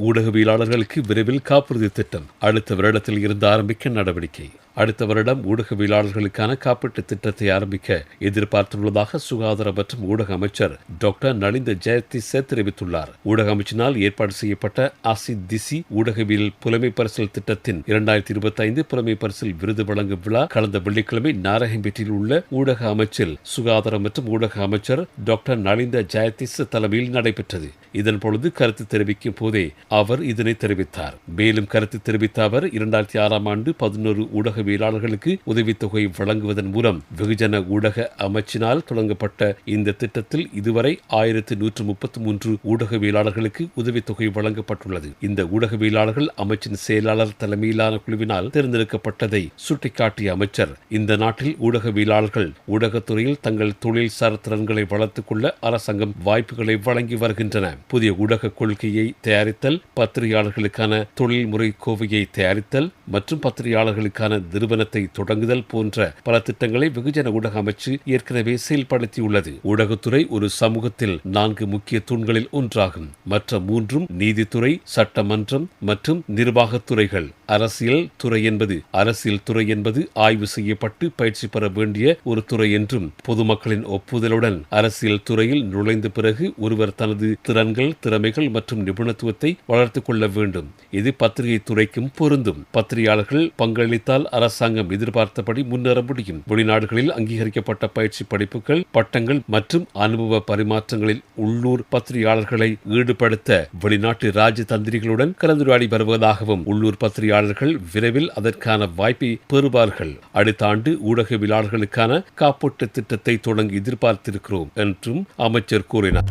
ஊடகவியலாளர்களுக்கு விரைவில் காப்புறுதி திட்டம் அடுத்த வருடத்தில் இருந்து ஆரம்பிக்க நடவடிக்கை. அடுத்த வருடம் ஊடகவியலாளர்களுக்கான காப்பீட்டுத் திட்டத்தை ஆரம்பிக்க எதிர்பார்த்துள்ளதாக சுகாதார மற்றும் ஊடக அமைச்சர் டாக்டர் நலிந்த ஜெயதிசே தெரிவித்துள்ளார். ஊடக அமைச்சினால் ஏற்பாடு செய்யப்பட்ட அசி திசி ஊடகவியல் புலமை பரிசல் திட்டத்தின் இரண்டாயிரத்தி இருபத்தி ஐந்து புலமை பரிசில் விருது வழங்கும் விழா கடந்த வெள்ளிக்கிழமை நாரகம்பேட்டில் உள்ள ஊடக அமைச்சில் சுகாதார மற்றும் ஊடக அமைச்சர் டாக்டர் நலிந்த ஜெயதிச தலைமையில் நடைபெற்றது. இதன் பொழுது கருத்து தெரிவிக்கும் போதே அவர் இதனை தெரிவித்தார். மேலும் கருத்து தெரிவித்த அவர் இரண்டாயிரத்தி ஆறாம் ஆண்டு பதினோரு ஊடகவியலாளர்களுக்கு உதவித்தொகை வழங்குவதன் மூலம் வெகுஜன ஊடக அமைச்சினால் தொடங்கப்பட்ட இந்த திட்டத்தில் இதுவரை ஆயிரத்து நூற்று முப்பத்தி மூன்று ஊடகவியலாளர்களுக்கு உதவித்தொகை வழங்கப்பட்டுள்ளது. இந்த ஊடகவியலாளர்கள் அமைச்சின் செயலாளர் தலைமையிலான குழுவினால் தேர்ந்தெடுக்கப்பட்டதை சுட்டிக்காட்டிய அமைச்சர் இந்த நாட்டில் ஊடகவியலாளர்கள் ஊடகத்துறையில் தங்கள் தொழில்சார் திறன்களை வளர்த்துக் கொள்ள அரசாங்கம் வாய்ப்புகளை வழங்கி வருகின்றன. புதிய ஊடக கொள்கையை தயாரித்தல் பத்திரிகையாளர்களுக்கான தொழில்முறை கோவையை தயாரித்தல் மற்றும் பத்திரிகையாளர்களுக்கான நிறுவனத்தை தொடங்குதல் போன்ற பல திட்டங்களை வெகுஜன ஊடக அமைச்சு ஏற்கனவே செயல்படுத்தியுள்ளது. ஊடகத்துறை ஒரு சமூகத்தில் நான்கு முக்கிய தூண்களில் ஒன்றாகும். மற்ற மூன்றும் நீதித்துறை சட்டமன்றம் மற்றும் நிர்வாகத்துறைகள். அரசியல் துறை என்பது அரசியல் துறை என்பது ஆய்வு செய்யப்பட்டு பயிற்சி பெற வேண்டிய ஒரு துறை என்றும் பொதுமக்களின் ஒப்புதலுடன் அரசியல் துறையில் நுழைந்த பிறகு ஒருவர் தனது திறன்கள் திறமைகள் மற்றும் நிபுணத்துவத்தை வளர்த்துக் கொள்ள வேண்டும். இது பத்திரிகை துறைக்கும் பொருந்தும். பத்திரிகையாளர்கள் பங்களித்தால் அரசாங்கம் எதிர்பார்த்தபடி முன்னேற முடியும். வெளிநாடுகளில் அங்கீகரிக்கப்பட்ட பயிற்சி படிப்புகள் பட்டங்கள் மற்றும் அனுபவ பரிமாற்றங்களில் உள்ளூர் பத்திரிகையாளர்களை ஈடுபடுத்த வெளிநாட்டு ராஜதந்திரிகளுடன் கலந்துரையாடி வருவதாகவும் உள்ளூர் பத்திரிகையாளர்கள் விரைவில் அதற்கான வாய்ப்பை பெறுவார்கள். அடுத்த ஆண்டு ஊடகவியலாளர்களுக்கான காப்பீட்டு திட்டத்தை தொடங்கி எதிர்பார்த்திருக்கிறோம் என்றும் அமைச்சர் கூறினார்.